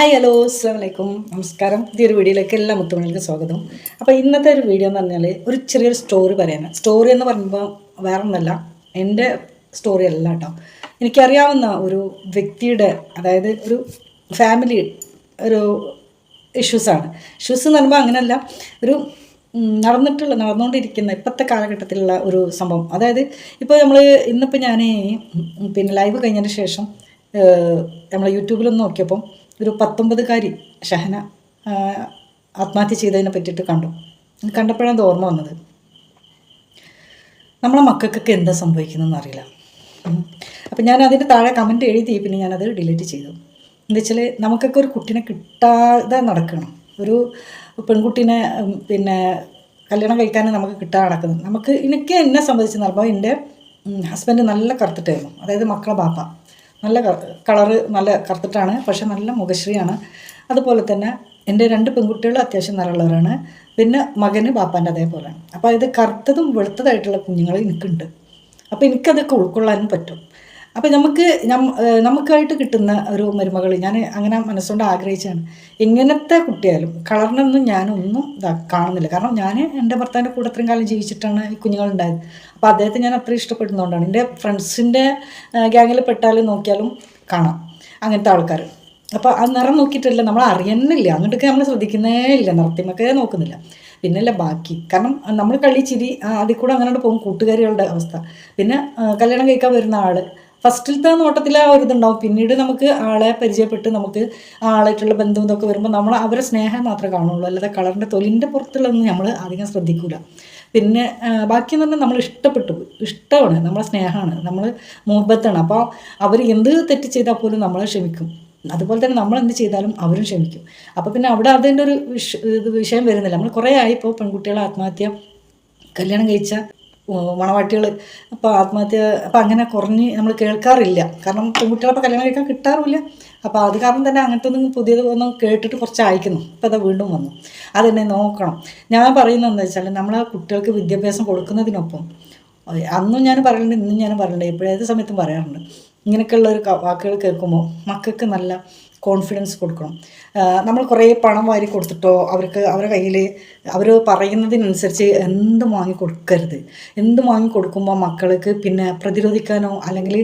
Hi hello അസ്സാം വലൈക്കും നമസ്കാരം പുതിയൊരു വീഡിയോയിലേക്ക് എല്ലാ മുത്തുമണികൾക്കും സ്വാഗതം. അപ്പോൾ ഇന്നത്തെ ഒരു വീഡിയോ എന്ന് പറഞ്ഞാൽ ഒരു ചെറിയൊരു സ്റ്റോറി പറയാനാണ് സ്റ്റോറി എന്ന് പറയുമ്പോൾ വേറെ ഒന്നല്ല എന്റെ സ്റ്റോറി അല്ല കേട്ടോ. എനിക്കറിയാവുന്ന ഒരു വ്യക്തിയുടെ അതായത് ഒരു ഫാമിലി ഒരു ഇഷ്യൂസാണ് ഇഷ്യൂസ് എന്ന് പറയുമ്പോൾ അങ്ങനെയല്ല ഒരു നടന്നിട്ടുള്ള നടന്നുകൊണ്ടിരിക്കുന്ന ഇപ്പോഴത്തെ കാലഘട്ടത്തിലുള്ള ഒരു സംഭവം. അതായത് ഇപ്പോൾ നമ്മൾ ഇന്നിപ്പോൾ ഞാൻ പിന്നെ ലൈവ് കഴിഞ്ഞതിന് ശേഷം നമ്മൾ യൂട്യൂബിലൊന്ന് നോക്കിയപ്പം ഒരു പത്തൊമ്പതുകാരി ഷഹന ആത്മഹത്യ ചെയ്തതിനെ പറ്റിയിട്ട് കണ്ടു. കണ്ടപ്പോഴാണ് ഓർമ്മ വന്നത്. നമ്മളെ മക്കൾക്കൊക്കെ എന്താ സംഭവിക്കുന്നതെന്ന് അറിയില്ല. അപ്പം ഞാൻ അതിന്റെ താഴെ കമന്റ് എഴുതി പിന്നെ ഞാനത് ഡിലീറ്റ് ചെയ്തു. എന്താ വെച്ചാൽ നമുക്കൊക്കെ ഒരു കുട്ടീനെ കിട്ടാതെ നടക്കണം. ഒരു പെൺകുട്ടീനെ പിന്നെ കല്യാണം കഴിക്കാൻ നമുക്ക് കിട്ടാതെ നടക്കുന്നത്. നമുക്ക് എനിക്ക് എന്നെ സംബന്ധിച്ച് നടക്കുമ്പോൾ എന്റെ ഹസ്ബൻഡ് നല്ല കറുത്തിട്ടായിരുന്നു. അതായത് മക്കളെ ബാപ്പ. നല്ല കളറ് നല്ല കറുത്തിട്ടാണ് പക്ഷെ നല്ല മുഖശ്രീയാണ്. അതുപോലെ തന്നെ എന്റെ രണ്ട് പെൺകുട്ടികൾ അത്യാവശ്യം നിറമുള്ളവരാണ്. പിന്നെ മകന് ബാപ്പാന്റെ അതേപോലെയാണ്. അപ്പോൾ ഇത് കറുത്തതും വെളുത്തതായിട്ടുള്ള കുഞ്ഞുങ്ങൾ എനിക്കുണ്ട്. അപ്പോൾ എനിക്കതൊക്കെ ഉൾക്കൊള്ളാനും പറ്റും. അപ്പോൾ നമുക്ക് നമുക്കായിട്ട് കിട്ടുന്ന ഒരു മരുമകൾ ഞാൻ അങ്ങനെ മനസ്സുകൊണ്ട് ആഗ്രഹിച്ചാണ് എങ്ങനത്തെ കുട്ടിയായാലും കളറിനൊന്നും ഞാനൊന്നും കാണുന്നില്ല. കാരണം ഞാൻ എന്റെ ഭർത്താവിന്റെ കൂടെ അത്രയും കാലം ജീവിച്ചിട്ടാണ് ഈ കുഞ്ഞുങ്ങളുണ്ടായത്. അപ്പോൾ അദ്ദേഹത്തെ ഞാൻ അത്രയും ഇഷ്ടപ്പെടുന്നതുകൊണ്ടാണ്. എന്റെ ഫ്രണ്ട്സിന്റെ ഗ്യാങ്ങിൽ പെട്ടാലും നോക്കിയാലും കാണാം അങ്ങനത്തെ ആൾക്കാർ അപ്പോൾ ആ നിറം നോക്കിയിട്ടില്ല നമ്മൾ അറിയുന്നില്ല. അങ്ങോട്ടൊക്കെ നമ്മൾ ശ്രദ്ധിക്കുന്നേ ഇല്ല. നിറത്തിമൊക്കെ നോക്കുന്നില്ല. പിന്നല്ല ബാക്കി. കാരണം നമ്മൾ കളി ചിരി അതിൽ കൂടെ അങ്ങനെ പോകും കൂട്ടുകാരികളുടെ അവസ്ഥ. പിന്നെ കല്യാണം കഴിക്കാൻ വരുന്ന ആൾ ഫസ്റ്റിലത്തെ നോട്ടത്തിൽ ആ ഒരു ഇതുണ്ടാവും. പിന്നീട് നമുക്ക് ആളെ പരിചയപ്പെട്ട് നമുക്ക് ആളായിട്ടുള്ള ബന്ധം ഇതൊക്കെ വരുമ്പോൾ നമ്മൾ അവരെ സ്നേഹം മാത്രമേ കാണുള്ളൂ. അല്ലാതെ കളറിന്റെ തൊലിന്റെ പുറത്തുള്ളതൊന്നും നമ്മൾ അധികം ശ്രദ്ധിക്കൂല. പിന്നെ ബാക്കി ബാക്കിയെന്ന് പറഞ്ഞാൽ നമ്മൾ ഇഷ്ടപ്പെട്ടു. ഇഷ്ടമാണ്. നമ്മളെ സ്നേഹമാണ്. നമ്മൾ മുഹബത്താണ്. അപ്പോൾ അവർ എന്ത് തെറ്റ് ചെയ്താൽ പോലും നമ്മളെ ക്ഷമിക്കും. അതുപോലെ തന്നെ നമ്മൾ എന്ത് ചെയ്താലും അവരും ക്ഷമിക്കും. അപ്പോൾ പിന്നെ അവിടെ അതിന്റെ ഒരു വിഷയം വരുന്നില്ല. നമ്മൾ കുറേ ആയി ഇപ്പോൾ പെൺകുട്ടികളെ ആത്മഹത്യ കല്യാണം കഴിച്ച മണവാട്ടികൾ അപ്പോൾ ആത്മഹത്യ അപ്പോൾ അങ്ങനെ കുറഞ്ഞ് നമ്മൾ കേൾക്കാറില്ല. കാരണം പെൺകുട്ടികളപ്പോൾ കല്യാണം കഴിക്കാൻ കിട്ടാറുമില്ല അപ്പോൾ അത് കാരണം തന്നെ അങ്ങനത്തെ ഒന്നും പുതിയത് ഒന്നും കേട്ടിട്ട് കുറച്ച് അയക്കുന്നു. ഇപ്പോൾ അത് വീണ്ടും വന്നു. അതെന്നെ നോക്കണം. ഞാൻ പറയുന്നത് എന്താ വെച്ചാൽ ആ കുട്ടികൾക്ക് വിദ്യാഭ്യാസം കൊടുക്കുന്നതിനൊപ്പം അന്നും ഞാൻ പറയുന്നുണ്ട് ഇന്നും ഞാൻ പറയുന്നുണ്ട് എപ്പോഴേത് സമയത്തും പറയാറുണ്ട്. ഇങ്ങനെയൊക്കെയുള്ള ഒരു വാക്കുകൾ കേൾക്കുമ്പോൾ മക്കൾക്ക് നല്ല കോൺഫിഡൻസ് കൊടുക്കണം. നമ്മൾ കുറേ പണം വാരി കൊടുത്തിട്ടോ അവർക്ക് അവരുടെ കയ്യിൽ അവർ പറയുന്നതിനനുസരിച്ച് എന്ത് വാങ്ങി കൊടുക്കരുത്. എന്ത് വാങ്ങി കൊടുക്കുമ്പോൾ മക്കൾക്ക് പിന്നെ പ്രതിരോധിക്കാനോ അല്ലെങ്കിൽ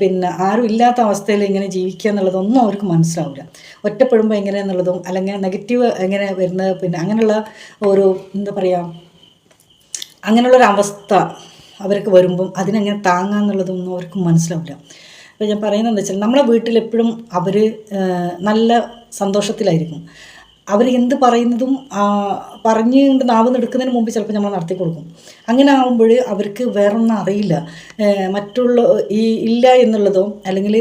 പിന്നെ ആരും ഇല്ലാത്ത അവസ്ഥയിൽ ഇങ്ങനെ ജീവിക്കുക എന്നുള്ളതൊന്നും അവർക്ക് മനസ്സിലാവില്ല. ഒറ്റപ്പെടുമ്പോൾ എങ്ങനെയെന്നുള്ളതും അല്ലെങ്കിൽ നെഗറ്റീവ് എങ്ങനെ വരുന്നത് പിന്നെ അങ്ങനെയുള്ള ഒരു എന്താ പറയുക അങ്ങനെയുള്ളൊരവസ്ഥ അവർക്ക് വരുമ്പം അതിനെങ്ങനെ താങ്ങാന്നുള്ളതൊന്നും അവർക്ക് മനസ്സിലാവില്ല. അപ്പോൾ ഞാൻ പറയുന്നത് എന്താ വെച്ചാൽ നമ്മളെ വീട്ടിലെപ്പോഴും അവർ നല്ല സന്തോഷത്തിലായിരിക്കും. അവർ എന്ത് പറയുന്നതും പറഞ്ഞ് കൊണ്ട് നാവ് എടുക്കുന്നതിന് മുമ്പ് ചിലപ്പോൾ നമ്മൾ നടത്തി കൊടുക്കും. അങ്ങനെ ആകുമ്പോൾ അവർക്ക് വേറൊന്നും അറിയില്ല. മറ്റുള്ള ഈ ഇല്ല എന്നുള്ളതോ അല്ലെങ്കിൽ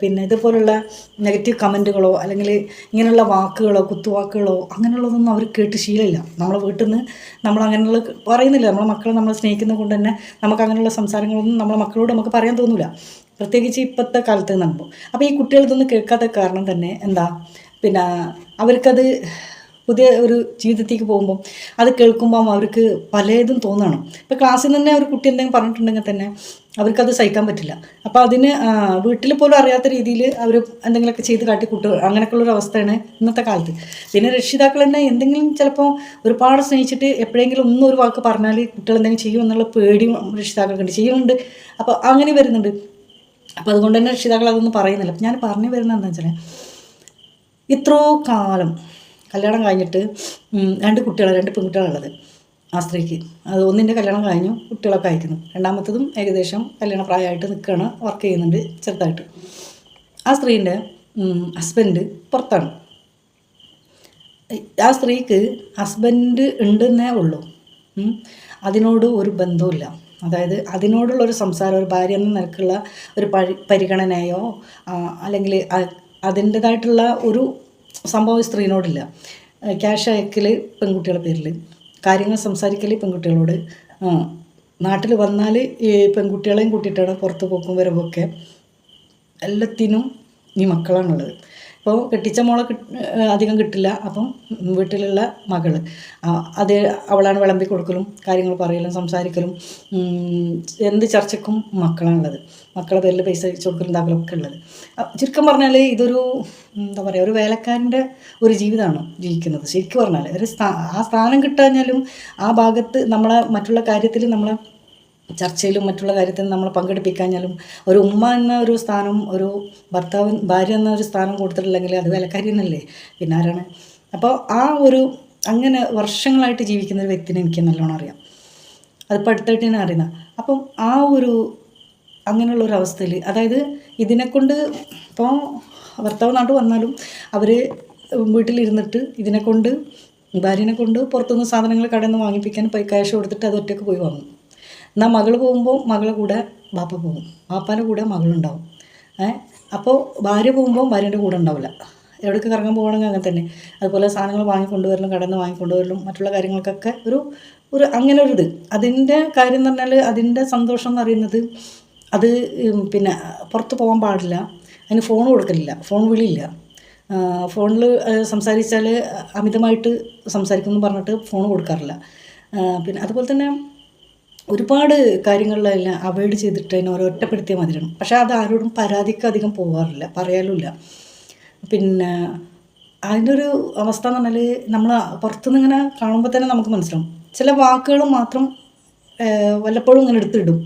പിന്നെ ഇതുപോലുള്ള നെഗറ്റീവ് കമന്റുകളോ അല്ലെങ്കിൽ ഇങ്ങനെയുള്ള വാക്കുകളോ കുത്തുവാക്കുകളോ അങ്ങനെയുള്ളതൊന്നും അവർ കേട്ട് ശീലമില്ല. നമ്മളെ വീട്ടിൽ നിന്ന് നമ്മൾ അങ്ങനെയുള്ള പറയുന്നില്ല. നമ്മളെ മക്കളെ നമ്മളെ സ്നേഹിക്കുന്നത് കൊണ്ട് തന്നെ നമുക്ക് അങ്ങനെയുള്ള സംസാരങ്ങളൊന്നും നമ്മളെ മക്കളോട് നമുക്ക് പറയാൻ തോന്നില്ല പ്രത്യേകിച്ച് ഇപ്പോഴത്തെ കാലത്ത് നമ്മൾ അപ്പോൾ ഈ കുട്ടികളിതൊന്നും കേൾക്കാത്ത കാരണം തന്നെ എന്താ? പിന്നെ അവർക്കത് പുതിയ ഒരു ജീവിതത്തേക്ക് പോകുമ്പം അത് കേൾക്കുമ്പം അവർക്ക് പലതും തോന്നണം. ഇപ്പോൾ ക്ലാസ്സിൽ തന്നെ ഒരു കുട്ടി എന്തെങ്കിലും പറഞ്ഞിട്ടുണ്ടെങ്കിൽ തന്നെ അവർക്കത് സഹിക്കാൻ പറ്റില്ല. അപ്പോൾ അതിന് വീട്ടിൽ പോലും അറിയാത്ത രീതിയിൽ അവർ എന്തെങ്കിലുമൊക്കെ ചെയ്ത് കാട്ടി കുട്ടികൾ അങ്ങനെയൊക്കെയുള്ളൊരു അവസ്ഥയാണ് ഇന്നത്തെ കാലത്ത്. പിന്നെ രക്ഷിതാക്കൾ തന്നെ എന്തെങ്കിലും ചിലപ്പോൾ ഒരുപാട് സ്നേഹിച്ചിട്ട് എപ്പോഴെങ്കിലും ഒന്നും ഒരു വാക്ക് പറഞ്ഞാൽ കുട്ടികൾ എന്തെങ്കിലും ചെയ്യും എന്നുള്ള പേടിയും രക്ഷിതാക്കൾക്കുണ്ട് ചെയ്യുന്നുണ്ട്. അപ്പോൾ അങ്ങനെ വരുന്നുണ്ട്. അപ്പോൾ അതുകൊണ്ട് തന്നെ രക്ഷിതാക്കൾ അതൊന്നും പറയുന്നില്ല. ഞാൻ പറഞ്ഞു വരുന്നത് എന്താ വെച്ചാൽ ഇത്രയോ കാലം. കല്യാണം കഴിഞ്ഞിട്ട് രണ്ട് കുട്ടികളാണ് രണ്ട് പെൺകുട്ടികളുള്ളത് ആ സ്ത്രീക്ക്. അത് ഒന്നിന്റെ കല്യാണം കഴിഞ്ഞു കുട്ടികളൊക്കെ അയക്കുന്നു രണ്ടാമത്തതും ഏകദേശം കല്യാണ പ്രായമായിട്ട് നിൽക്കുകയാണ് വർക്ക് ചെയ്യുന്നുണ്ട് ചെറുതായിട്ട്. ആ സ്ത്രീന്റെ ഹസ്ബൻഡ് പുറത്താണ്. ആ സ്ത്രീക്ക് ഹസ്ബൻഡ് ഉണ്ടെന്നേ ഉള്ളൂ. അതിനോട് ഒരു ബന്ധവുമില്ല. അതായത് അതിനോടുള്ള ഒരു സംസാരം ഒരു ഭാര്യ എന്ന നിലക്കുള്ള ഒരു പരിഗണനയോ അല്ലെങ്കിൽ അതിന്റെതായിട്ടുള്ള ഒരു സംഭവം സ്ത്രീനോടില്ല. ക്യാഷ് അയക്കൽ പെൺകുട്ടികളുടെ പേരിൽ കാര്യങ്ങൾ സംസാരിക്കൽ പെൺകുട്ടികളോട്. നാട്ടിൽ വന്നാൽ ഈ പെൺകുട്ടികളെയും കൂട്ടിയിട്ടാണ് പുറത്ത് പോക്കും വരവൊക്കെ. എല്ലാത്തിനും ഈ മക്കളാണുള്ളത്. ഇപ്പോൾ കെട്ടിച്ച മോളെ അധികം കിട്ടില്ല. അപ്പം വീട്ടിലുള്ള മകൾ അത് അവളാണ് വിളമ്പി കൊടുക്കലും കാര്യങ്ങൾ പറയലും സംസാരിക്കലും. എന്ത് ചർച്ചയ്ക്കും മക്കളാണുള്ളത്. മക്കളെ പേരിൽ പൈസ അയച്ചു കൊടുക്കലും താങ്കളൊക്കെ ഉള്ളത്. ചുരുക്കം പറഞ്ഞാൽ ഇതൊരു എന്താ പറയുക ഒരു വേലക്കാരന്റെ ഒരു ജീവിതമാണ് ജീവിക്കുന്നത്. ശരിക്കും പറഞ്ഞാൽ ഒരു ആ സ്ഥാനം കിട്ടാഞ്ഞാലും ആ ഭാഗത്ത് നമ്മളെ മറ്റുള്ള കാര്യത്തിൽ നമ്മളെ ചർച്ചയിലും മറ്റുള്ള കാര്യത്തിൽ നമ്മൾ പങ്കെടുപ്പിക്കാഞ്ഞാലും ഒരു ഉമ്മ എന്ന ഒരു സ്ഥാനം ഒരു ഭർത്താവ് ഭാര്യ എന്ന ഒരു സ്ഥാനം കൊടുത്തിട്ടില്ലെങ്കിൽ അത് വിലക്കാരി എന്നല്ലേ പിന്നെ ആരാണ്? അപ്പോൾ ആ ഒരു അങ്ങനെ വർഷങ്ങളായിട്ട് ജീവിക്കുന്ന ഒരു വ്യക്തിനെ എനിക്ക് നല്ലോണം അറിയാം. അതിപ്പോൾ അടുത്തായിട്ട് തന്നെ അറിയുന്നത് അപ്പം ആ ഒരു അങ്ങനെയുള്ള ഒരു അവസ്ഥയിൽ അതായത് ഇതിനെക്കൊണ്ട് ഇപ്പോൾ ഭർത്താവ് നാട്ടിൽ വന്നാലും അവർ വീട്ടിലിരുന്നിട്ട് ഇതിനെക്കൊണ്ട് ഭാര്യനെ കൊണ്ട് പുറത്തുനിന്ന് സാധനങ്ങൾ കടയിൽ നിന്ന് വാങ്ങിപ്പിക്കാൻ പൈ ക്യാഷ് കൊടുത്തിട്ട് അത് ഒറ്റയ്ക്ക് പോയി വാങ്ങും. എന്നാൽ മകൾ പോകുമ്പോൾ മകളെ കൂടെ ബാപ്പ പോകും. ബാപ്പാന്റെ കൂടെ മകളുണ്ടാവും. ഏ? അപ്പോൾ ഭാര്യ പോകുമ്പോൾ ഭാര്യന്റെ കൂടെ ഉണ്ടാവില്ല. എവിടേക്ക് കറങ്ങാൻ പോകണമെങ്കിൽ അങ്ങനെ തന്നെ. അതുപോലെ സാധനങ്ങൾ വാങ്ങിക്കൊണ്ടുവരലും കടന്ന് വാങ്ങിക്കൊണ്ടുവരലും മറ്റുള്ള കാര്യങ്ങൾക്കൊക്കെ ഒരു ഒരു അങ്ങനെ ഒരു ഇത്. അതിന്റെ കാര്യം എന്ന് പറഞ്ഞാൽ അതിന്റെ സന്തോഷം എന്ന് പറയുന്നത് അത് പിന്നെ പുറത്ത് പോകാൻ പാടില്ല. അതിന് ഫോൺ കൊടുക്കലില്ല. ഫോൺ വിളിയില്ല. ഫോണിൽ സംസാരിച്ചാൽ അമിതമായിട്ട് സംസാരിക്കുമെന്ന് പറഞ്ഞിട്ട് ഫോൺ കൊടുക്കാറില്ല. പിന്നെ അതുപോലെ തന്നെ ഒരുപാട് കാര്യങ്ങളിലെല്ലാം അവോയ്ഡ് ചെയ്തിട്ട് അതിനെ ഓരോ ഒറ്റപ്പെടുത്തിയാൽ മതിരണം പക്ഷെ അത് ആരോടും പരാതിക്ക് അധികം പോകാറില്ല പറയാലുമില്ല. പിന്നെ അതിന്റെ ഒരു അവസ്ഥ എന്ന് പറഞ്ഞാൽ നമ്മൾ പുറത്തുനിന്ന് ഇങ്ങനെ കാണുമ്പോൾ തന്നെ നമുക്ക് മനസ്സിലാവും. ചില വാക്കുകൾ മാത്രം വല്ലപ്പോഴും ഇങ്ങനെ എടുത്തിടും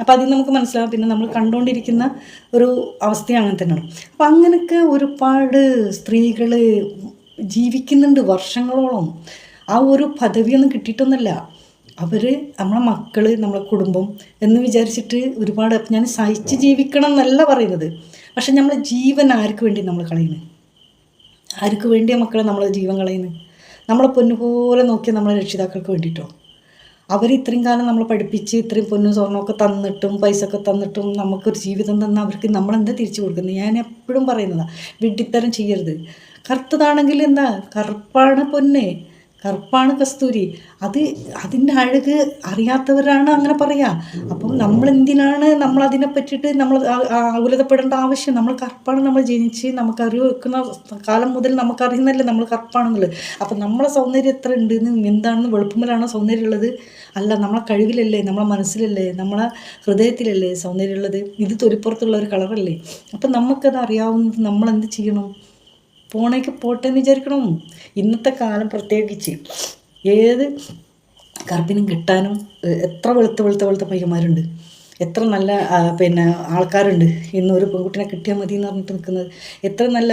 അപ്പോൾ അതിൽ നമുക്ക് മനസ്സിലാവും. പിന്നെ നമ്മൾ കണ്ടുകൊണ്ടിരിക്കുന്ന ഒരു അവസ്ഥ അങ്ങനെ തന്നെയാണ്. അപ്പം അങ്ങനെയൊക്കെ ഒരുപാട് സ്ത്രീകൾ ജീവിക്കുന്നുണ്ട് വർഷങ്ങളോളം. ആ ഒരു പദവിയൊന്നും കിട്ടിയിട്ടൊന്നുമല്ല. അവർ നമ്മളെ മക്കൾ നമ്മളെ കുടുംബം എന്ന് വിചാരിച്ചിട്ട് ഒരുപാട് ഞാൻ സഹിച്ച് ജീവിക്കണം എന്നല്ല പറയുന്നത്. പക്ഷെ നമ്മളെ ജീവൻ ആർക്ക് വേണ്ടി നമ്മൾ കളയുന്നത് ആർക്ക് വേണ്ടിയാണ് മക്കളെ നമ്മളെ ജീവൻ കളയുന്നത് നമ്മളെ പൊന്നുപോലെ നോക്കിയ നമ്മളെ രക്ഷിതാക്കൾക്ക് വേണ്ടിയിട്ടോ അവർ ഇത്രയും കാലം നമ്മൾ പഠിപ്പിച്ച് ഇത്രയും പൊന്നും സ്വർണമൊക്കെ തന്നിട്ടും പൈസ ഒക്കെ തന്നിട്ടും നമുക്കൊരു ജീവിതം തന്ന അവർക്ക് നമ്മളെന്താ തിരിച്ചു കൊടുക്കുന്നത് ഞാൻ എപ്പോഴും പറയുന്നതാണ് വിഡ്ഢിത്തരം ചെയ്യരുത്. കറുത്തതാണെങ്കിൽ എന്താ? കറുപ്പാണ് പൊന്നെ. കറുപ്പാണ് കസ്തൂരി. അത് അതിന്റെ അഴക് അറിയാത്തവരാണ് അങ്ങനെ പറയുക അപ്പം നമ്മൾ അതിനെ പറ്റിയിട്ട് നമ്മൾ ആകുലതപ്പെടേണ്ട ആവശ്യം? നമ്മൾ കറുപ്പാണ് നമ്മൾ ജനിച്ച് നമുക്ക് അറിവ് വെക്കുന്ന കാലം മുതൽ നമുക്കറിയുന്നല്ലേ നമ്മൾ കറുപ്പാണെന്നുള്ളത്. അപ്പം നമ്മളെ സൗന്ദര്യം എത്ര ഉണ്ടെന്ന് എന്താണെന്ന് സൗന്ദര്യം ഉള്ളത് അല്ല നമ്മളെ കഴിവിലല്ലേ നമ്മളെ മനസ്സിലല്ലേ നമ്മളെ ഹൃദയത്തിലല്ലേ സൗന്ദര്യം ഉള്ളത് ഇത് തൊലിപ്പുറത്തുള്ള ഒരു കളറല്ലേ? അപ്പം നമുക്കത് അറിയാവുന്നത് നമ്മളെന്ത് ചെയ്യണം? പോണേക്ക് പോട്ടെ എന്ന് വിചാരിക്കണം? ഇന്നത്തെ കാലം പ്രത്യേകിച്ച് ഏത് ഗർഭിനും കിട്ടാനും എത്ര വെളുത്ത വെളുത്ത വെളുത്ത പയ്യന്മാരുണ്ട് എത്ര നല്ല പിന്നെ ആൾക്കാരുണ്ട് ഇന്ന് ഒരു പെൺകുട്ടിനെ കിട്ടിയാൽ മതി എന്ന് പറഞ്ഞിട്ട് നിൽക്കുന്നത് എത്ര നല്ല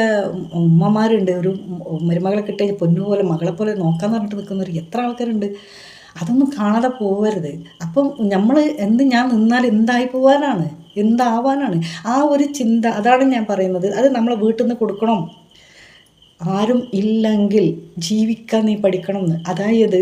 ഉമ്മമാരുണ്ട് ഒരു മരുമകളെ കിട്ടിയ പൊന്നുപോലെ മകളെ പോലെ നോക്കാന്ന് പറഞ്ഞിട്ട് നിൽക്കുന്നവർ എത്ര ആൾക്കാരുണ്ട്. അതൊന്നും കാണാതെ പോകരുത് അപ്പം നമ്മൾ എന്ത് ഞാൻ നിന്നാൽ എന്തായി പോകാനാണ് എന്താവാനാണ്? ആ ഒരു ചിന്ത അതാണ് ഞാൻ പറയുന്നത്. അത് നമ്മളെ വീട്ടിൽ നിന്ന് കൊടുക്കണം. ആരും ഇല്ലെങ്കിൽ ജീവിക്കാൻ നീ പഠിക്കണം എന്ന് അതായത്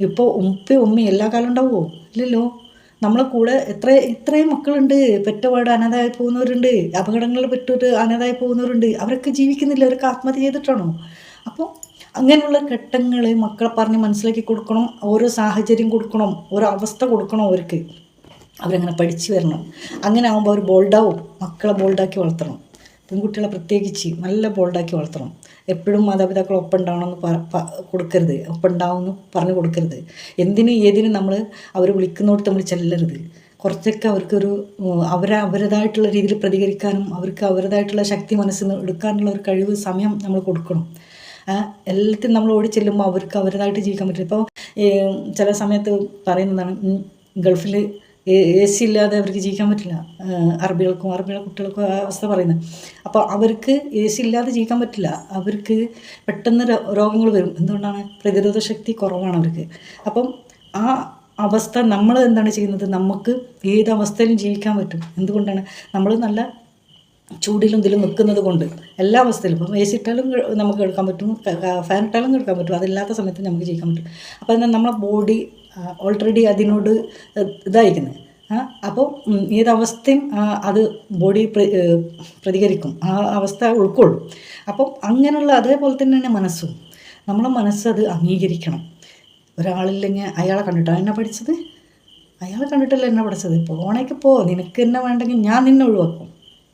ഇപ്പോൾ ഉപ്പ ഉമ്മ എല്ലാ കാലം ഉണ്ടാവുമോ ഇല്ലല്ലോ. നമ്മളെ കൂടെ എത്ര ഇത്രയും മക്കളുണ്ട്. പെറ്റപാട് അനാഥായി പോകുന്നവരുണ്ട്. അപകടങ്ങളിൽ പെട്ടിട്ട് അനാഥായി പോകുന്നവരുണ്ട്. അവരൊക്കെ ജീവിക്കുന്നില്ല. അവരൊക്കെ ആത്മഹത്യ ചെയ്തിട്ടാണോ? അപ്പോൾ അങ്ങനെയുള്ള ഘട്ടങ്ങൾ മക്കളെ പറഞ്ഞ് മനസ്സിലാക്കി കൊടുക്കണം. ഓരോ സാഹചര്യം കൊടുക്കണം. ഓരോ അവസ്ഥ കൊടുക്കണം അവർക്ക്. അവരങ്ങനെ പഠിച്ചു വരണം. അങ്ങനെ ആകുമ്പോൾ അവർ ബോൾഡാവും മക്കളെ ബോൾഡാക്കി വളർത്തണം. പെൺകുട്ടികളെ പ്രത്യേകിച്ച് നല്ല ബോൾഡാക്കി വളർത്തണം. എപ്പോഴും മാതാപിതാക്കൾ ഒപ്പം ഉണ്ടാവണമെന്ന് കൊടുക്കരുത്. ഒപ്പം ഉണ്ടാവുമെന്ന് പറഞ്ഞു കൊടുക്കരുത്. എന്തിനും ഏതിനും നമ്മൾ അവർ വിളിക്കുന്നിടത്ത് നമ്മൾ ചെല്ലരുത്. കുറച്ചൊക്കെ അവർക്കൊരു അവർ അവരെ അവരുടേതായിട്ടുള്ള രീതിയിൽ പ്രതികരിക്കാനും അവർക്ക് അവരുടേതായിട്ടുള്ള ശക്തി മനസ്സിൽ നിന്ന് എടുക്കാനുള്ള ഒരു കഴിവ് സമയം നമ്മൾ കൊടുക്കണം. എല്ലാത്തിനും നമ്മൾ ഓടി ചെല്ലുമ്പോൾ അവർക്ക് അവരുടേതായിട്ട് ജീവിക്കാൻ പറ്റില്ല. ഇപ്പോൾ ചില സമയത്ത് പറയുന്നതാണ് ഗൾഫിൽ എ സി ഇല്ലാതെ അവർക്ക് ജീവിക്കാൻ പറ്റില്ല. അറബികൾക്കും അറബികളെ കുട്ടികൾക്കും ആ അവസ്ഥ പറയുന്നത്. അപ്പോൾ അവർക്ക് എ സി ഇല്ലാതെ ജീവിക്കാൻ പറ്റില്ല. അവർക്ക് പെട്ടെന്ന് രോഗങ്ങൾ വരും. എന്തുകൊണ്ടാണ്? പ്രതിരോധ ശക്തി കുറവാണ് അവർക്ക്. അപ്പം ആ അവസ്ഥ നമ്മൾ എന്താണ് ചെയ്യുന്നത്? നമുക്ക് ഏത് അവസ്ഥയിലും ജീവിക്കാൻ പറ്റും. എന്തുകൊണ്ടാണ്? നമ്മൾ നല്ല ചൂടിലും ഇതിലും നിൽക്കുന്നത് കൊണ്ട് എല്ലാ അവസ്ഥയിലും. ഇപ്പം എ സി ഇട്ടാലും നമുക്ക് എടുക്കാൻ പറ്റും. ഫാൻ ഇട്ടാലും എടുക്കാൻ പറ്റും. അതില്ലാത്ത സമയത്ത് നമുക്ക് ജീവിക്കാൻ പറ്റും. അപ്പോൾ എന്നാൽ നമ്മുടെ ബോഡി ഓൾറെഡി അതിനോട് ഇതായിരിക്കുന്നത് അപ്പോൾ ഏതവസ്ഥയും അത് ബോഡി പ്ര- പ്രതികരിക്കും. ആ അവസ്ഥ ഉൾക്കൊള്ളും. അപ്പം അങ്ങനെയുള്ള അതേപോലെ തന്നെയാണ് മനസ്സും. നമ്മളെ മനസ്സ് അത് അംഗീകരിക്കണം. ഒരാളില്ലെങ്കിൽ അയാളെ കണ്ടിട്ടാണ് എന്നെ പഠിച്ചത്? അയാളെ കണ്ടിട്ടല്ല എന്നെ പഠിച്ചത്? പോണേക്ക് പോ നിനക്ക് എന്നെ വേണ്ടെങ്കിൽ ഞാൻ നിന്നെ ഒഴിവാക്കും.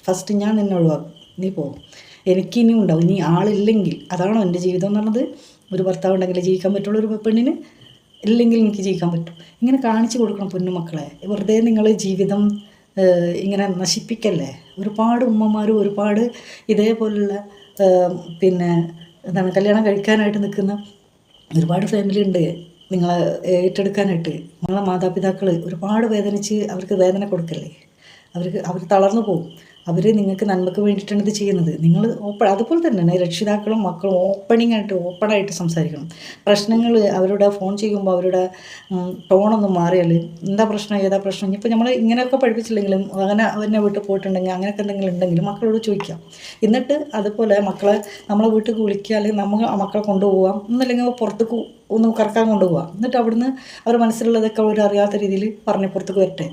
ഫസ്റ്റ് ഞാൻ നിന്നെ ഒഴിവാക്കും. നീ പോകും എനിക്കിനിയും ഉണ്ടാവും. ഇനി ആളില്ലെങ്കിൽ അതാണോ എന്റെ ജീവിതം എന്ന് പറഞ്ഞത്? ഒരു ഭർത്താവ് ഉണ്ടെങ്കിൽ ജീവിക്കാൻ പറ്റുള്ളൂ ഒരു പെണ്ണിന്. ഇല്ലെങ്കിൽ എനിക്ക് ജീവിക്കാൻ പറ്റും. ഇങ്ങനെ കാണിച്ചു കൊടുക്കണം പൊന്നുമക്കളെ. വെറുതെ നിങ്ങൾ ജീവിതം ഇങ്ങനെ നശിപ്പിക്കല്ലേ? ഒരുപാട് ഉമ്മമാരും ഒരുപാട് ഇതേപോലുള്ള പിന്നെ എന്താണ് കല്യാണം കഴിക്കാനായിട്ട് നിൽക്കുന്ന ഒരുപാട് ഫാമിലി ഉണ്ട് നിങ്ങളെ ഏറ്റെടുക്കാനായിട്ട്. നിങ്ങളെ മാതാപിതാക്കൾ ഒരുപാട് വേദനിച്ച് അവർക്ക് വേദന കൊടുക്കല്ലേ? അവർക്ക് അവർ തളർന്നു പോകും. അവർ നിങ്ങൾക്ക് നന്മക്ക് വേണ്ടിയിട്ടാണ് ഇത് ചെയ്യുന്നത്. നിങ്ങൾ ഓപ്പൺ അതുപോലെ തന്നെയാണ് രക്ഷിതാക്കളും മക്കളും ഓപ്പണിംഗ് ആയിട്ട് ഓപ്പണായിട്ട് സംസാരിക്കണം. പ്രശ്നങ്ങൾ അവരുടെ ഫോൺ ചെയ്യുമ്പോൾ അവരുടെ ടോണൊന്ന് മാറിയാൽ എന്താ പ്രശ്നം ഏതാ പ്രശ്നം? ഇനിയിപ്പോൾ നമ്മൾ ഇങ്ങനെയൊക്കെ പഠിപ്പിച്ചില്ലെങ്കിലും അങ്ങനെ അവനെ വീട്ടിൽ പോയിട്ടുണ്ടെങ്കിൽ അങ്ങനെയൊക്കെ എന്തെങ്കിലും ഉണ്ടെങ്കിൽ മക്കളോട് ചോദിക്കാം. എന്നിട്ട് അതുപോലെ മക്കളെ നമ്മളെ വീട്ടിൽ വിളിക്കുക അല്ലെങ്കിൽ നമ്മൾ മക്കളെ കൊണ്ടുപോകാം ഒന്നല്ലെങ്കിൽ പുറത്തേക്ക് ഒന്ന് കറക്കാൻ കൊണ്ടുപോകാം എന്നിട്ട് അവിടുന്ന് അവർ മനസ്സിലുള്ളതൊക്കെ അവർ അറിയാത്ത രീതിയിൽ പറഞ്ഞ് പുറത്തേക്ക് വരട്ടെ.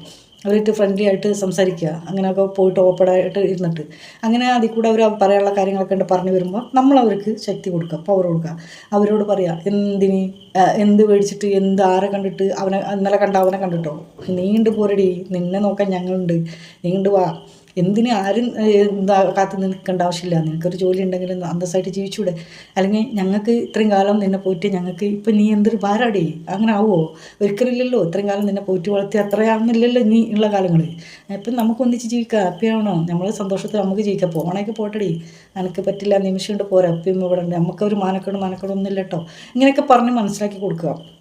അവരായിട്ട് ഫ്രണ്ട്ലി ആയിട്ട് സംസാരിക്കുക. അങ്ങനെയൊക്കെ പോയിട്ട് ഓപ്പണായിട്ട് ഇരുന്നിട്ട്. അങ്ങനെ അതിൽ കൂടെ അവർ പറയാനുള്ള കാര്യങ്ങളൊക്കെ ഉണ്ട് പറഞ്ഞു വരുമ്പോൾ നമ്മൾ അവർക്ക് ശക്തി കൊടുക്കുക പവർ കൊടുക്കുക. അവരോട് പറയുക എന്തിന് എന്ത് മേടിച്ചിട്ട് എന്ത് ആരെ കണ്ടിട്ട് അവനെ ഇന്നലെ കണ്ട അവനെ കണ്ടിട്ടോ നീണ്ട് പോരടി നിന്നെ നോക്കാൻ ഞങ്ങളുണ്ട്. നീണ്ട് വാ. എന്തിന് ആരും എന്താ കാത്ത് നിൽക്കേണ്ട ആവശ്യമില്ല. നിനക്കൊരു ജോലി ഉണ്ടെങ്കിൽ അന്തസ്സായിട്ട് ജീവിച്ചൂടെ. അല്ലെങ്കിൽ ഞങ്ങൾക്ക് ഇത്രയും കാലം നിന്നെ പോയിട്ട് ഞങ്ങൾക്ക് ഇപ്പം നീ എന്തൊരു ഭാരാടി അങ്ങനെ ആവുമോ ഒരിക്കലില്ലല്ലോ. ഇത്രയും കാലം നിന്നെ പോയിട്ട് വളർത്തി അത്രയാവുന്നില്ലല്ലോ നീ ഉള്ള കാലങ്ങൾ ഇപ്പം നമുക്ക് ഒന്നിച്ച് ജീവിക്കാം. ഹാപ്പിയാവണോ നമ്മൾ സന്തോഷത്തിൽ നമുക്ക് ജീവിക്കാം. പോകണേക്ക് പോട്ടടി. എനിക്ക് പറ്റില്ല. നിമിഷം കൊണ്ട് പോരാ. അപ്പം ഇവിടെ ഉണ്ട് നമുക്കൊരു മാനക്കേട് മാനക്കേട് ഒന്നുമില്ല കേട്ടോ ഇങ്ങനെയൊക്കെ പറഞ്ഞ് മനസ്സിലാക്കി കൊടുക്കുക.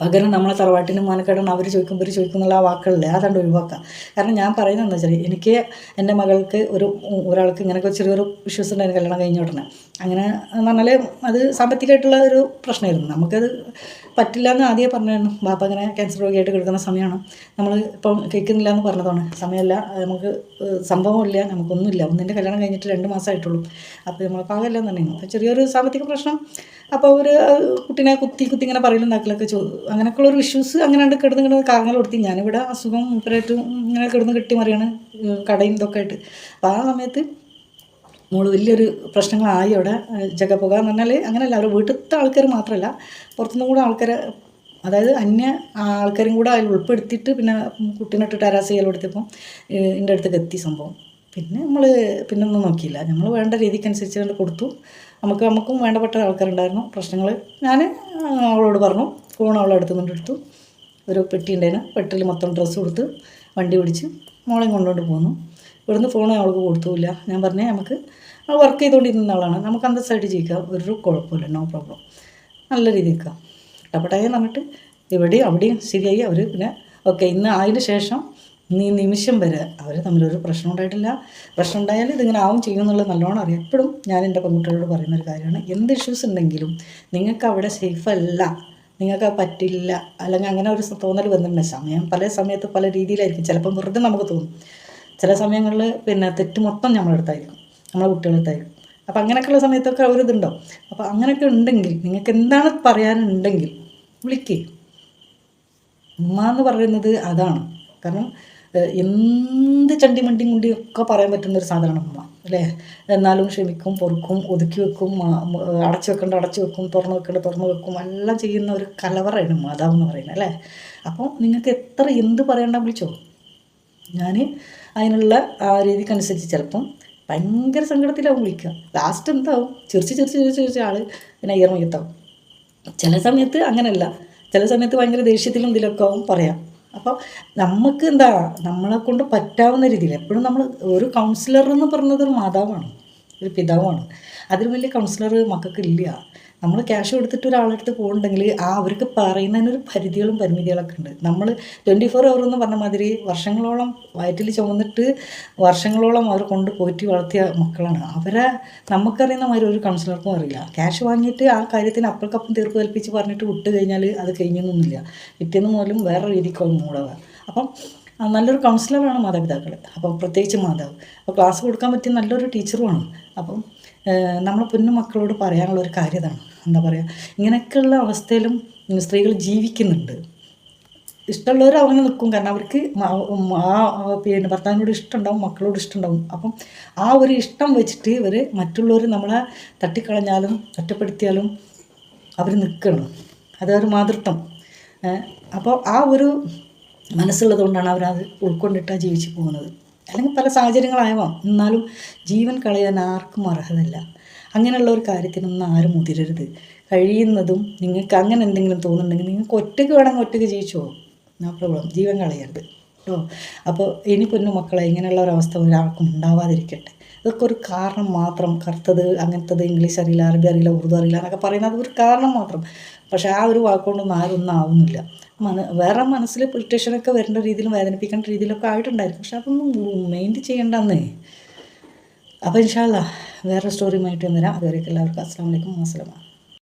പകരം നമ്മളെ തറവാട്ടിനും മാനക്കേടാണ് അവർ ചോദിക്കുമ്പോൾ ഇവർ ചോദിക്കുന്നുള്ള ആ വാക്കുകളില്ലേ? അതാണ്ട് ഒഴിവാക്കുക കാരണം ഞാൻ പറയുന്നത് എന്താ വെച്ചാൽ എനിക്ക് എന്റെ മകൾക്ക് ഒരു ഒരാൾക്ക് ഇങ്ങനെയൊക്കെ ചെറിയൊരു ഇഷ്യൂസ് ഉണ്ടായിരുന്നു കല്യാണം കഴിഞ്ഞ ഉടനെ. അങ്ങനെ എന്ന് പറഞ്ഞാൽ അത് സാമ്പത്തികമായിട്ടുള്ള ഒരു പ്രശ്നമായിരുന്നു. നമുക്കത് പറ്റില്ല എന്ന് ആദ്യം പറഞ്ഞായിരുന്നു. ബാപ്പ അങ്ങനെ ക്യാൻസർ രോഗിയായിട്ട് കിടക്കുന്ന സമയമാണ്. നമ്മൾ ഇപ്പം കേൾക്കുന്നില്ല എന്ന് പറഞ്ഞതാണ്. സമയമല്ല. നമുക്ക് സംഭവമില്ല. നമുക്കൊന്നുമില്ല. ഒന്നിന്റെ കല്യാണം കഴിഞ്ഞിട്ട് രണ്ട് മാസമായിട്ടുള്ളൂ അപ്പോൾ നമ്മൾ പാകമല്ല എന്ന് തന്നെയാണ് അപ്പോൾ ചെറിയൊരു സാമ്പത്തിക പ്രശ്നം. അപ്പോൾ ഒരു കുട്ടീനെ കുത്തി കുത്തി ഇങ്ങനെ പറയലും നാക്കിലൊക്കെ ചോ അങ്ങനെയൊക്കെയുള്ള ഒരു ഇഷ്യൂസ് അങ്ങനെ ഉണ്ട് കിടന്ന് കിടന്ന് കാരണങ്ങൾ കൊടുത്തി. ഞാനിവിടെ അസുഖം മൂപ്പരായിട്ട് ഇങ്ങനെ കിടന്ന് കെട്ടി മറിയാണ് കടയും ഇതൊക്കെ ആയിട്ട്. അപ്പോൾ ആ സമയത്ത് മോൾ വലിയൊരു പ്രശ്നങ്ങളായി അവിടെ ഏഹ് ജഗപുക എന്ന് പറഞ്ഞാൽ അങ്ങനെയല്ല അവർ വീട്ടിലത്തെ ആൾക്കാർ മാത്രമല്ല പുറത്തുനിന്നും കൂടെ ആൾക്കാരെ അതായത് അന്യ ആൾക്കാരും കൂടെ അതിൽ ഉൾപ്പെടുത്തിയിട്ട് പിന്നെ കുട്ടീനെ ഇട്ടിട്ട് ചെയ്യാൻ കൊടുത്തപ്പം എന്റെ അടുത്തേക്ക് എത്തി സംഭവം. പിന്നെ നമ്മൾ പിന്നെ ഒന്നും നോക്കിയില്ല. നമ്മൾ വേണ്ട രീതിക്കനുസരിച്ച് കൊടുത്തു. നമുക്ക് നമുക്കും വേണ്ടപ്പെട്ട ആൾക്കാരുണ്ടായിരുന്നു. പ്രശ്നങ്ങൾ ഞാൻ അവളോട് പറഞ്ഞു. ഫോൺ അവളെ അടുത്ത് എടുത്തു ഒരു പെട്ടി ഉണ്ടായിരുന്നു. പെട്ടിൽ മൊത്തം ഡ്രസ്സ് കൊടുത്ത് വണ്ടി പിടിച്ച് മോളെയും കൊണ്ടുകൊണ്ട് പോന്നു. ഇവിടുന്ന് ഫോൺ അവൾക്ക് കൊടുത്തുമില്ല ഞാൻ പറഞ്ഞേ നമുക്ക് വർക്ക് ചെയ്തുകൊണ്ടിരുന്ന ആളാണ്. നമുക്ക് അന്തസ്സായിട്ട് ജീവിക്കാം. ഒരു കുഴപ്പമില്ല. നോ പ്രോബ്ലം നല്ല രീതിയിൽ നിൽക്കാം ഇഷ്ടപ്പെട്ടായി പറഞ്ഞിട്ട് ഇവിടെയും അവിടെയും ശരിയായി. അവർ പിന്നെ ഓക്കെ ഇന്ന് അതിന് ശേഷം നീ നിമിഷം വരെ അവർ തമ്മിലൊരു പ്രശ്നം ഉണ്ടായിട്ടില്ല. പ്രശ്നം ഉണ്ടായാലും ഇതിങ്ങനെ ആവും ചെയ്യും എന്നുള്ളത് നല്ലോണം അറിയാം. എപ്പോഴും ഞാൻ എന്റെ പെൺകുട്ടികളോട് പറയുന്ന ഒരു കാര്യമാണ്. എന്ത് ഇഷ്യൂസ് ഉണ്ടെങ്കിലും നിങ്ങൾക്ക് അവിടെ സേഫ് അല്ല നിങ്ങൾക്ക് പറ്റില്ല അല്ലെങ്കിൽ അങ്ങനെ ഒരു തോന്നൽ വന്നിട്ടുണ്ട്. സമയം പല സമയത്ത് പല രീതിയിലായിരിക്കും. ചിലപ്പം വെറുതെ നമുക്ക് തോന്നും. ചില സമയങ്ങളിൽ പിന്നെ തെറ്റ് മൊത്തം നമ്മളെടുത്തായിരിക്കും നമ്മളെ കുട്ടികളെടുത്തായിരിക്കും അപ്പം അങ്ങനെയൊക്കെയുള്ള സമയത്തൊക്കെ ഒരു ഇതുണ്ടാവും അപ്പോൾ അങ്ങനെയൊക്കെ ഉണ്ടെങ്കിൽ നിങ്ങൾക്ക് എന്താണ് പറയാനുണ്ടെങ്കിൽ വിളിക്കേ. ഉമ്മ എന്ന് പറയുന്നത് അതാണ്. കാരണം എന്ത് ചണ്ടിമണ്ടിയും കുണ്ടിയും ഒക്കെ പറയാൻ പറ്റുന്ന ഒരു സാധനമാണ് അമ്മ അല്ലേ? എന്നാലും ക്ഷമിക്കും പൊറുക്കും ഒതുക്കി വെക്കും അടച്ചു വെക്കേണ്ട അടച്ചു വെക്കും തുറന്നു വെക്കേണ്ട തുറന്നു വെക്കും എല്ലാം ചെയ്യുന്ന ഒരു കലവറയാണ് മാതാവ് എന്ന് പറയുന്നത് അല്ലേ? അപ്പോൾ നിങ്ങൾക്ക് എത്ര എന്ത് പറയണ്ട വിളിച്ചോ? ഞാൻ അതിനുള്ള ആ രീതിക്കനുസരിച്ച് ചിലപ്പം ഭയങ്കര സങ്കടത്തിലാവും വിളിക്കുക. ലാസ്റ്റ് എന്താവും? ചിരിച്ച് ചിരിച്ച് ചിരിച്ച് ചിരിച്ച് ആൾ പിന്നെ അയ്യർമയത്താവും ചില സമയത്ത് അങ്ങനെയല്ല ചില സമയത്ത് ഭയങ്കര ദേഷ്യത്തിലും ഇതിലൊക്കെ ആവും പറയാം. അപ്പോൾ നമുക്ക് എന്താ നമ്മളെ കൊണ്ട് പറ്റാവുന്ന രീതിയിൽ എപ്പോഴും നമ്മൾ ഒരു കൗൺസിലർ എന്ന് പറയുന്നത് ഒരു മാതാവാണ് ഒരു പിതാവാണ്. അതിൽ വലിയ കൗൺസിലർ മക്കൾക്ക് ഇല്ല. നമ്മൾ ക്യാഷ് കൊടുത്തിട്ട് ഒരാളെടുത്ത് പോകുന്നുണ്ടെങ്കിൽ ആ അവർക്ക് പറയുന്നതിനൊരു പരിധികളും പരിമിതികളൊക്കെ ഉണ്ട്. നമ്മൾ ട്വന്റി ഫോർ അവർ എന്ന് പറഞ്ഞ മാതിരി വർഷങ്ങളോളം വയറ്റിൽ ചുമന്നിട്ട് വർഷങ്ങളോളം അവർ കൊണ്ട് പോറ്റി വളർത്തിയ മക്കളാണ്. അവരെ നമുക്കറിയുന്ന മാതിരി ഒരു കൗൺസിലർക്കും അറിയില്ല. ക്യാഷ് വാങ്ങിയിട്ട് ആ കാര്യത്തിന് അപ്പൾക്കപ്പം തീർപ്പ് കൽപ്പിച്ച് പറഞ്ഞിട്ട് വിട്ട് കഴിഞ്ഞാൽ അത് കഴിഞ്ഞൊന്നുമില്ല. പിറ്റേന്ന് മുതലും വേറെ രീതിക്കാവും മൂടവ അപ്പം നല്ലൊരു കൗൺസിലറാണ് മാതാപിതാക്കൾ അപ്പോൾ പ്രത്യേകിച്ച് മാതാവ്. അപ്പോൾ ക്ലാസ് കൊടുക്കാൻ പറ്റിയ നല്ലൊരു ടീച്ചറുമാണ് അപ്പം നമ്മളെ പൊന്നു മക്കളോട് പറയാനുള്ള ഒരു കാര്യം എന്താ പറയുക ഇങ്ങനെയൊക്കെയുള്ള അവസ്ഥയിലും സ്ത്രീകൾ ജീവിക്കുന്നുണ്ട്. ഇഷ്ടമുള്ളവർ അങ്ങനെ നിൽക്കും. കാരണം അവർക്ക് ആ പിന്നെ ഭർത്താവിനോട് ഇഷ്ടമുണ്ടാവും മക്കളോട് ഇഷ്ടമുണ്ടാവും. അപ്പം ആ ഒരു ഇഷ്ടം വെച്ചിട്ട് ഇവർ മറ്റുള്ളവർ നമ്മളെ തട്ടിക്കളഞ്ഞാലും ഒറ്റപ്പെടുത്തിയാലും അവർ നിൽക്കണം. അതൊരു മാതൃത്വം. അപ്പോൾ ആ ഒരു മനസ്സുള്ളത് കൊണ്ടാണ് അവരത് ഉൾക്കൊണ്ടിട്ടാണ് ജീവിച്ചു പോകുന്നത്. അല്ലെങ്കിൽ പല സാഹചര്യങ്ങളായവാം എന്നാലും ജീവൻ കളയാൻ ആർക്കും അർഹതയില്ല. അങ്ങനെയുള്ള ഒരു കാര്യത്തിനൊന്നും ആരും മുതിരരുത്. കഴിയുന്നതും നിങ്ങൾക്ക് അങ്ങനെ എന്തെങ്കിലും തോന്നുന്നുണ്ടെങ്കിൽ നിങ്ങൾക്ക് ഒറ്റയ്ക്ക് വേണമെങ്കിൽ ഒറ്റയ്ക്ക് ജീവിച്ചോ? നോ പ്രോബ്ലം ജീവൻ കളയരുത്. കേട്ടോ അപ്പോൾ ഇനി പൊന്നു മക്കളെ ഇങ്ങനെയുള്ള ഒരവസ്ഥ ഒരാൾക്കും ഉണ്ടാവാതിരിക്കട്ടെ. ഇതൊക്കെ ഒരു കാരണം മാത്രം. കറുത്തത് അങ്ങനത്തത് ഇംഗ്ലീഷ് അറിയില്ല അറബി അറിയില്ല ഉറുദു അറിയില്ല എന്നൊക്കെ പറയുന്നത് ഒരു കാരണം മാത്രം. പക്ഷേ ആ ഒരു വാക്കുകൊണ്ടൊന്നും ആരും ഒന്നും ആവുന്നില്ല. മന വേറെ മനസ്സിൽ ഇറിറ്റേഷനൊക്കെ വരേണ്ട രീതിയിലും വേദനിപ്പിക്കേണ്ട രീതിയിലൊക്കെ ആയിട്ടുണ്ടായിരിക്കും പക്ഷെ അതൊന്നും മെയിന്റ് ചെയ്യേണ്ടെന്നേ. അപ്പോൾ ഇൻഷാല്ല വേറെ സ്റ്റോറിയുമായിട്ട് വരാം. അതുവരേക്കും എല്ലാവർക്കും അസ്സാം വലൈക്കും വസ്സലാം